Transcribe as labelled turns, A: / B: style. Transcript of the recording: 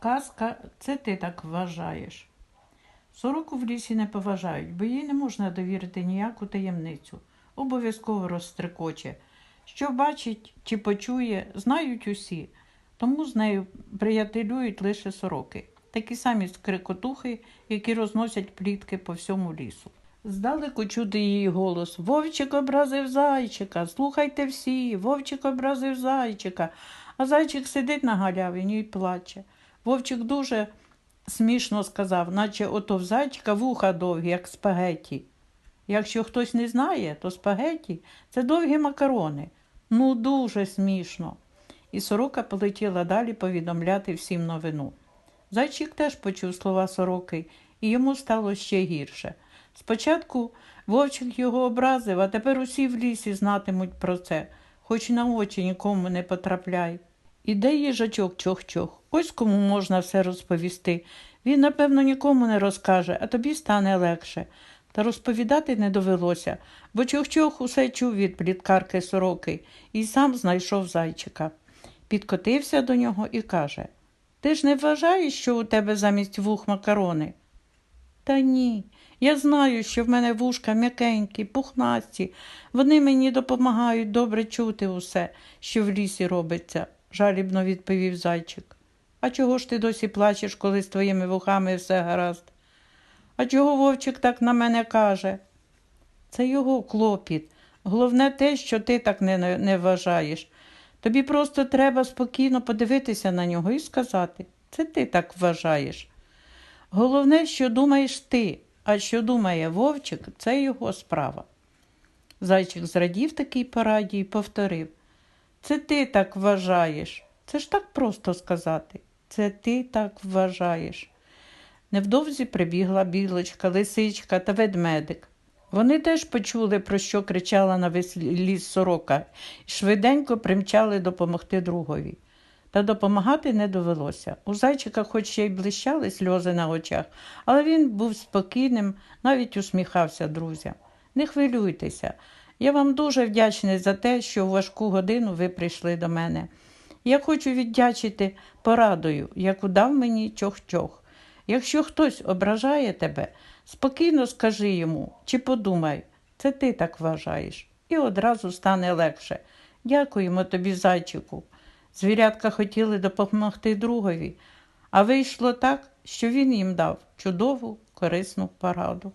A: Казка, це ти так вважаєш. Сороку в лісі не поважають, бо їй не можна довірити ніяку таємницю. Обов'язково розстрикоче. Що бачить чи почує, знають усі, тому з нею приятелюють лише сороки, такі самі скрикотухи, які розносять плітки по всьому лісу. Здалеку чути її голос Вовчик образив зайчика, слухайте всі, Вовчик образив зайчика. А зайчик сидить на галявині і плаче. Вовчик дуже смішно сказав, наче ото в зайчика вуха довгі, як спагеті. Якщо хтось не знає, то спагеті це довгі макарони. Ну, дуже смішно. І сорока полетіла далі повідомляти всім новину. Зайчик теж почув слова сороки, і йому стало ще гірше. Спочатку вовчик його образив, а тепер усі в лісі знатимуть про це, хоч на очі нікому не потрапляй. Іде їжачок чох-чох. Ось кому можна все розповісти. Він, напевно, нікому не розкаже, а тобі стане легше. Та розповідати не довелося, бо чох-чох усе чув від пліткарки сороки і сам знайшов зайчика. Підкотився до нього і каже Ти ж не вважаєш, що у тебе замість вух макарони? Та ні. Я знаю, що в мене вушка м'якенькі, пухнасті. Вони мені допомагають добре чути усе, що в лісі робиться, жалібно відповів зайчик. А чого ж ти досі плачеш, коли з твоїми вухами все гаразд? А чого вовчик так на мене каже? Це його клопіт. Головне те, що ти так не, не, вважаєш. Тобі просто треба спокійно подивитися на нього і сказати, це ти так вважаєш. Головне, що думаєш ти, а що думає вовчик, це його справа. Зайчик зрадів такій пораді і повторив Це ти так вважаєш. Це ж так просто сказати. Це ти так вважаєш. Невдовзі прибігла білочка, лисичка та ведмедик. Вони теж почули, про що кричала на весь ліс сорока, і швиденько примчали допомогти другові. Та допомагати не довелося. У зайчика хоч ще й блищали сльози на очах, але він був спокійним, навіть усміхався друзям. Не хвилюйтеся. Я вам дуже вдячний за те, що у важку годину ви прийшли до мене. Я хочу віддячити порадою, яку дав мені чох-чох. Якщо хтось ображає тебе, спокійно скажи йому чи подумай, це ти так вважаєш, і одразу стане легше. Дякуємо тобі, зайчику. Звірятка хотіли допомогти другові, а вийшло так, що він їм дав чудову корисну пораду.